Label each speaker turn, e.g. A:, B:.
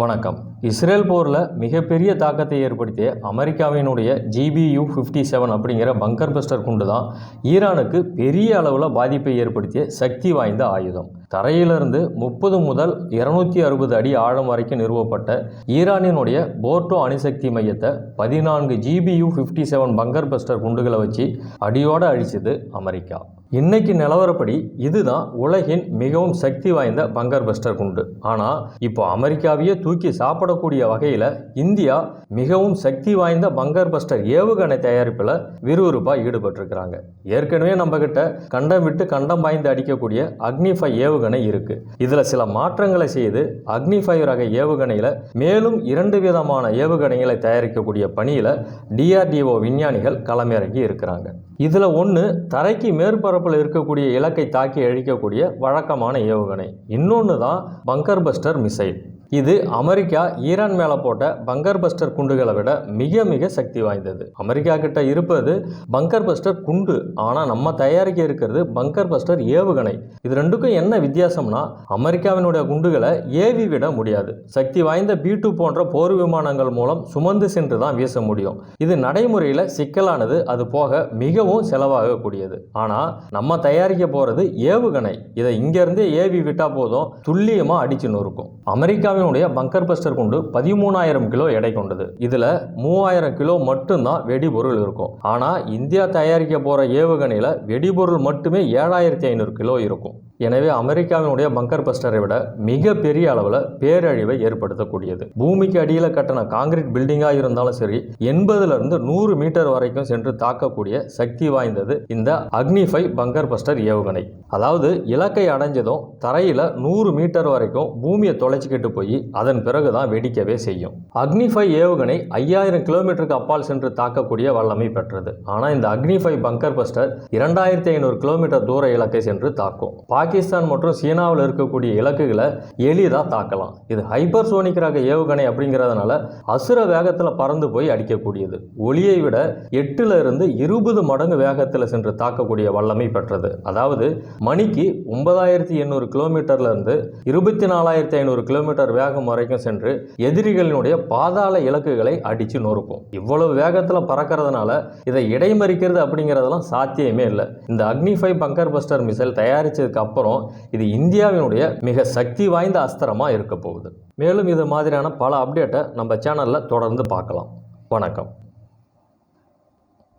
A: வணக்கம். இஸ்ரேல் போரில் மிகப்பெரிய தாக்கத்தை ஏற்படுத்திய அமெரிக்காவினுடைய ஜிபியு ஃபிஃப்டி செவன் அப்படிங்கிற பங்கர் பஸ்டர் குண்டு தான் ஈரானுக்கு பெரிய அளவில் பாதிப்பை ஏற்படுத்திய சக்தி வாய்ந்த ஆயுதம். தரையிலிருந்து முப்பது முதல் இருநூத்தி அறுபது அடி ஆழம் வரைக்கும் நிறுவப்பட்ட ஈரானினுடைய போர்ட்டோ அணுசக்தி மையத்தை பதினான்கு GBU fifty seven bunker buster குண்டுகளை வச்சு அடியோடு அழிச்சது அமெரிக்கா. இன்னைக்கு நிலவரப்படி இதுதான் உலகின் மிகவும் சக்தி வாய்ந்த பங்கர் பஸ்டர் குண்டு. ஆனால் இப்போ அமெரிக்காவையே தூக்கி சாப்பிடக்கூடிய வகையில் இந்தியா மிகவும் சக்தி வாய்ந்த பங்கர் பஸ்டர் ஏவுகணை தயாரிப்பில் விறுவிறுப்பாக ஈடுபட்டிருக்கிறாங்க. ஏற்கனவே நம்மக்கிட்ட கண்டம் விட்டு கண்டம் பாய்ந்து அடிக்கக்கூடிய அக்னிஃபை ஏவுகணை இருக்கு. இதில் சில மாற்றங்களை செய்து அக்னிஃபை ரக ஏவுகணையில் மேலும் இரண்டு விதமான ஏவுகணைகளை தயாரிக்கக்கூடிய பணியில் டிஆர்டிஓ விஞ்ஞானிகள் களமிறங்கி இருக்கிறாங்க. இதில் ஒன்று தரைக்கு மேற்பரப்பில் இருக்கக்கூடிய இலக்கை தாக்கி அழிக்கக்கூடிய வழக்கமான ஏவுகணை. இன்னொன்று தான் பங்கர் பஸ்டர் மிசைல் இது அமெரிக்கா ஈரான் மேலே போட்ட பங்கர் பஸ்டர் குண்டுகளை விட மிக மிக சக்தி வாய்ந்தது. அமெரிக்கா கிட்ட இருப்பது பங்கர் பஸ்டர் குண்டு. ஆனால் நம்ம தயாரிக்க இருக்கிறது பங்கர் பஸ்டர் ஏவுகணை. இது ரெண்டுக்கும் என்ன வித்தியாசம்னா அமெரிக்காவினுடைய குண்டுகளை ஏவி விட முடியாது. சக்தி வாய்ந்த பி டூ போன்ற போர் விமானங்கள் மூலம் சுமந்து சென்று தான் வீச முடியும். இது நடைமுறையில் சிக்கலானது. அது போக மிகவும் செலவாகக்கூடியது. ஆனால் நம்ம தயாரிக்க போகிறது ஏவுகணை. இதை இங்கேருந்தே ஏவி விட்டால் போதும் துல்லியமாக அடிச்சு நொறுக்கும். அமெரிக்காவினுடைய பங்கர் பஸ்டர் குண்டு பதிமூணாயிரம் கிலோ எடை கொண்டது. இதில் மூவாயிரம் கிலோ மட்டும்தான் வெடிபொருள் இருக்கும். ஆனால் இந்தியா தயாரிக்க போகிற ஏவுகணையில் வெடிபொருள் மட்டுமே ஏழாயிரத்தி ஐநூறு கிலோ இருக்கும். எனவே அமெரிக்காவினுடைய பங்கர் பஸ்டரை விட மிக பெரிய அளவில் பேரழிவை ஏற்படுத்தக்கூடியது. பூமிக்கு அடியில் கட்டின காங்கிரீட் பில்டிங்காக இருந்தாலும் சரி எண்பதுலேருந்து நூறு மீட்டர் வரைக்கும் சென்று தாக்கக்கூடிய சக்தி வாய்ந்தது இந்த அக்னிஃபை பங்கர் பஸ்டர் ஏவுகணை. அதாவது இலக்கை அடைஞ்சதும் தரையில் நூறு மீட்டர் வரைக்கும் பூமியை தொலைச்சிக்கிட்டு போய் அதன் பிறகு தான் வெடிக்கவே செய்யும். அக்னிஃபை ஏவுகணை ஐயாயிரம் கிலோமீட்டருக்கு அப்பால் சென்று தாக்கக்கூடிய வல்லமை பெற்றது. ஆனால் இந்த அக்னிஃபை பங்கர் பஸ்டர் இரண்டாயிரத்தி ஐநூறு கிலோமீட்டர் தூர இலக்கை சென்று தாக்கும். பாக்கி பாகிஸ்தான் மற்றும் சீனாவில் இருக்கக்கூடிய இலக்குகளை எளிதாக தாக்கலாம். இது ஹைப்பர்சோனிக் ரக ஏவுகணை அப்படிங்கிறதுனால அசுர வேகத்தில் பறந்து போய் அடிக்கக்கூடியது. ஒளியை விட எட்டுல இருந்து இருபது மடங்கு வேகத்தில் சென்று தாக்கக்கூடிய வல்லமை பெற்றது. அதாவது மணிக்கு ஒன்பதாயிரத்தி எண்ணூறு கிலோமீட்டர்ல இருந்து இருபத்தி நாலாயிரத்தி ஐநூறு கிலோமீட்டர் வேகம் வரைக்கும் சென்று எதிரிகளினுடைய பாதாள இலக்குகளை அடித்து நொறுக்கும். இவ்வளவு வேகத்தில் பறக்கிறதுனால இதை இடைமறிக்கிறது அப்படிங்கிறதெல்லாம் சாத்தியமே இல்லை. இந்த அக்னிஃபை பங்கர் பஸ்டர் மிசைல் தயாரித்ததுக்கு அப்புறம் இது இந்தியாவினுடைய மிக சக்தி வாய்ந்த அஸ்திரமாக இருக்க போகுது. மேலும் இது மாதிரியான பல அப்டேட்டை நம்ம சேனலில் தொடர்ந்து பார்க்கலாம். வணக்கம்.